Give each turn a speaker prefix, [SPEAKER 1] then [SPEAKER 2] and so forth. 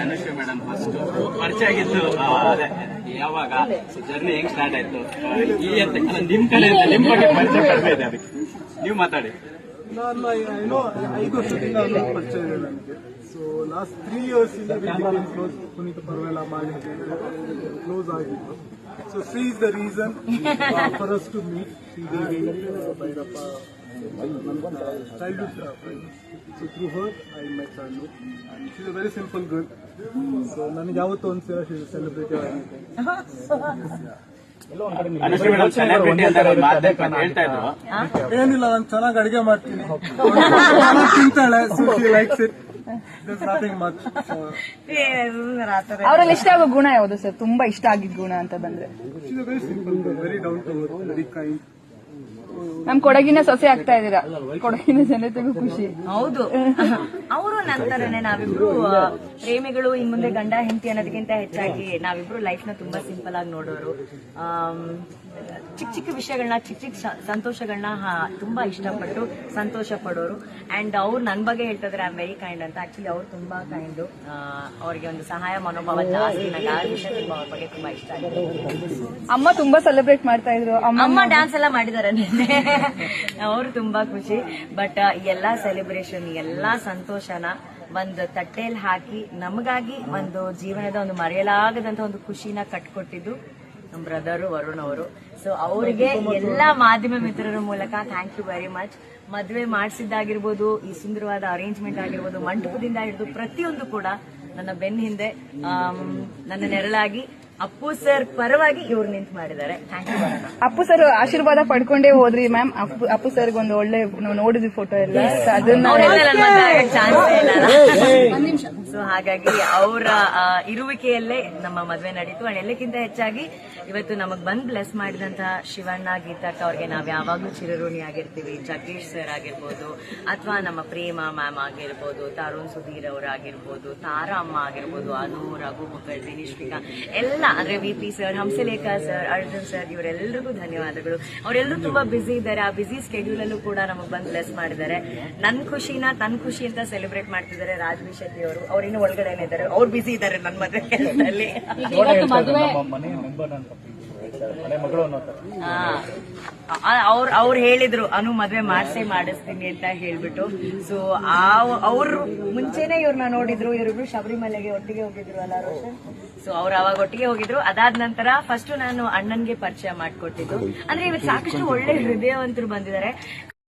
[SPEAKER 1] Anushree madam first ಪರಿಚಯ ಆಗಿತ್ತು ಅದೇ ಯಾವಾಗ? ಜರ್ನಿ ಹೆಂಗ್ ಸ್ಟಾರ್ಟ್ ಆಯ್ತು? ಈ ಅಂತ ನಿಮ್ ಕಡೆಯಿಂದ ನಿಮ್ ಬಗ್ಗೆ ಪರಿಚಯ ಕಡಿಮೆ ಇದೆ ಅದಕ್ಕೆ. ನೀವು ಮಾತಾಡಿ.
[SPEAKER 2] ನಾನು ಏನೋ ಐದು ವರ್ಷದಿಂದ ಅನ್ನೋದು ಪರಿಚಯ ಇದೆ ನನಗೆ. ಸೊ ಲಾಸ್ಟ್ ತ್ರೀ ಇಯರ್ಸ್ ಇಂದ ಕ್ಲೋಸ್ ಪುನೀತ್ ಪರ್ವೆಲ್ಲ ಮಾಡಿ ಕ್ಲೋಸ್ ಆಗಿತ್ತು so she's is the reason for us to meet Sridevi. Bhyrappa through her I my childhood And she's a very simple girl So ನನಗೆ ಯಾವತ್ತೂ ಒಂದ್ಸಲ ಸೆಲೆಬ್ರಿಟಿ ಏನಿಲ್ಲ ನಾನು ಚೆನ್ನಾಗಿ ಅಡಿಗೆ ಮಾಡ್ತೀನಿ. ತಿಂತಾಳೆ likes it there's nothing much
[SPEAKER 3] ಅವರಲ್ಲಿ ಇಷ್ಟ ಆಗೋ ಗುಣ ಯಾವುದು ಸರ್? ತುಂಬಾ ಇಷ್ಟ ಆಗಿದ್ ಗುಣ ಅಂತ ಬಂದ್ರೆ.
[SPEAKER 2] Very down to very girl,
[SPEAKER 3] ನಮ್ ಕೊಡಗಿನ ಸೊಸೆ ಆಗ್ತಾ ಇದೀರಾ ಕೊಡಗಿನ ಜನತೆಗೂ ಖುಷಿ.
[SPEAKER 4] ಹೌದು. ಅವರು ನಂತರನೇ ನಾವಿಬ್ರು ಪ್ರೇಮಿಗಳು ಇನ್ ಮುಂದೆ ಗಂಡ ಹೆಂಡತಿ ಅನ್ನೋದಕ್ಕಿಂತ ಹೆಚ್ಚಾಗಿ ನಾವಿಬ್ರು ಲೈಫ್ನ ತುಂಬಾ ಸಿಂಪಲ್ ಆಗಿ ನೋಡೋರು. ಚಿಕ್ಕ ಚಿಕ್ಕ ವಿಷಯಗಳನ್ನ ಚಿಕ್ಕ ಚಿಕ್ಕ ಸಂತೋಷಗಳನ್ನ ತುಂಬಾ ಇಷ್ಟಪಟ್ಟು ಸಂತೋಷ ಪಡೋರು. ಅಂಡ್ ಅವ್ರು ನನ್ ಬಗ್ಗೆ ಹೇಳ್ತಾ ಐ ಆಮ್ ವೆರಿ ಕೈಂಡ್ ಅಂತ. ಆಕ್ಚುಲಿ ಅವ್ರು ತುಂಬಾ ಕೈಂಡ್ ಅವ್ರಿಗೆ ಒಂದು ಸಹಾಯ ಮನೋಭಾವ ಜಾಸ್ತಿ. ನಂಗೆ ಆ ವಿಷಯ ತುಂಬಾ ಅವ್ರ ಬಗ್ಗೆ ತುಂಬಾ ಇಷ್ಟ ಆಗಿದೆ
[SPEAKER 3] ಅಮ್ಮ ತುಂಬಾ ಸೆಲೆಬ್ರೇಟ್ ಮಾಡ್ತಾ ಇದ್ರು. ಅಮ್ಮ
[SPEAKER 4] ಅಮ್ಮ ಡ್ಯಾನ್ಸ್ ಎಲ್ಲ ಮಾಡಿದಾರೆ ನಿನ್ನೆ. ಅವರು ತುಂಬಾ ಖುಷಿ. ಬಟ್ ಎಲ್ಲಾ ಸೆಲೆಬ್ರೇಷನ್ ಎಲ್ಲಾ ಸಂತೋಷನ ಒಂದು ತಟ್ಟೆಯಲ್ಲಿ ಹಾಕಿ ನಮಗಾಗಿ ಒಂದು ಜೀವನದ ಒಂದು ಮರೆಯಲಾಗದಂತ ಒಂದು ಖುಷಿನ ಕಟ್ಕೊಟ್ಟಿದ್ದು ನಮ್ಮ ಬ್ರದರು ವರುಣ್ ಅವರು. ಸೊ ಅವರಿಗೆ ಎಲ್ಲಾ ಮಾಧ್ಯಮ ಮಿತ್ರರ ಮೂಲಕ ಥ್ಯಾಂಕ್ ಯು ವೆರಿ ಮಚ್ ಮದುವೆ ಮಾಡಿಸಿದ್ದಾಗಿರ್ಬೋದು, ಈ ಸುಂದರವಾದ ಅರೇಂಜ್ಮೆಂಟ್ ಆಗಿರ್ಬೋದು, ಮಂಟಪದಿಂದ ಹಿಡಿದು ಪ್ರತಿಯೊಂದು ಕೂಡ ನನ್ನ ಬೆನ್ನ ಹಿಂದೆ ನನ್ನ ನೆರಳಾಗಿ ಅಪ್ಪು ಸರ್ ಪರವಾಗಿ ಇವ್ರು ನಿಂತು ಮಾಡಿದ್ದಾರೆ. Thank you Varun
[SPEAKER 3] Appu sir ಆಶೀರ್ವಾದ ಪಡ್ಕೊಂಡೇ ಹೋದ್ರಿ ಮ್ಯಾಮ್. ಅಪ್ಪು ಅಪ್ಪು ಸರ್ಗೆ ಒಂದು ಒಳ್ಳೆ ನಾವು ನೋಡಿದ್ವಿ ಫೋಟೋ ಎಲ್ಲ. ಒಂದ್ ಅದನ್ನ
[SPEAKER 4] ಸೊ ಹಾಗಾಗಿ ಅವರ ಇರುವಿಕೆಯಲ್ಲೇ ನಮ್ಮ ಮದುವೆ ನಡೀತು. ಅಂಡ್ ಎಲ್ಲಕ್ಕಿಂತ ಹೆಚ್ಚಾಗಿ ಇವತ್ತು ನಮಗ್ ಬಂದ್ ಬ್ಲೆಸ್ ಮಾಡಿದಂತಹ ಶಿವಣ್ಣ, ಗೀತಕ್ಕ ಅವ್ರಿಗೆ ನಾವ್ ಯಾವಾಗ್ಲೂ ಚಿರಋಣಿ ಆಗಿರ್ತೀವಿ. ಜಗದೀಶ್ ಸರ್ ಆಗಿರ್ಬೋದು ಅಥವಾ ನಮ್ಮ ಪ್ರೇಮ ಮ್ಯಾಮ್ ಆಗಿರ್ಬೋದು, ತರುಣ್ ಸುಧೀರ್ ಅವರಾಗಿರ್ಬೋದು ತಾರಾ ಅಮ್ಮ ಆಗಿರ್ಬೋದು, ಅನು, ರಘು ಮುಖರ್ಜಿ ದಿನಿಶ್ವಿಕಾ ಎಲ್ಲ ಅಂದ್ರೆ V P sir Hamsalekha sir Arjun sir ಇವರೆಲ್ಲರಿಗೂ ಧನ್ಯವಾದಗಳು. ಅವರೆಲ್ಲರೂ ತುಂಬಾ ಬ್ಯುಸಿ ಇದ್ದಾರೆ. ಆ ಬ್ಯುಸಿ ಸ್ಕೆಡ್ಯೂಲ್ ಅಲ್ಲೂ ಕೂಡ ನಮಗ್ ಬಂದ್ ಬ್ಲೆಸ್ ಮಾಡಿದ್ದಾರೆ. ನನ್ ಖುಷಿನ ತನ್ ಖುಷಿ ಅಂತ ಸೆಲೆಬ್ರೇಟ್ ಮಾಡ್ತಿದ್ದಾರೆ ರಾಜ್ವಿ ಶೆಟ್ಟಿ ಅವರು. ಅವ್ರು ಇನ್ನೂ ಒಳಗಡೆನೆ ಇದ್ದಾರೆ ಅವ್ರು ಬಿಸಿ ಇದ್ದಾರೆ ನನ್ನ ಮದುವೆ ಕೆಲಸದಲ್ಲಿ ಅವ್ರು ಅವ್ರು ಹೇಳಿದ್ರು ಅನು ಮದ್ವೆ ಮಾಡಿಸಿ ಮಾಡಿಸ್ತೀನಿ ಅಂತ ಹೇಳ್ಬಿಟ್ಟು. ಸೊ ಅವ್ರು ಮುಂಚೆನೆ ಇವ್ರನ್ನ ನೋಡಿದ್ರು. ಇವ್ರಿಬ್ರು ಶಬರಿಮಲೆಗೆ ಒಟ್ಟಿಗೆ ಹೋಗಿದ್ರು ಅಲ್ಲ ರೋಷನ್? ಸೊ ಅವ್ರು ಅವಾಗ ಒಟ್ಟಿಗೆ ಹೋಗಿದ್ರು. ಅದಾದ ನಂತರ ಫಸ್ಟ್ ನಾನು ಅಣ್ಣನ್ಗೆ ಪರಿಚಯ ಮಾಡ್ಕೊಟ್ಟಿದ್ದು. ಅಂದ್ರೆ ಇವತ್ತು ಸಾಕಷ್ಟು ಒಳ್ಳೆ ಹೃದಯವಂತರು ಬಂದಿದ್ದಾರೆ.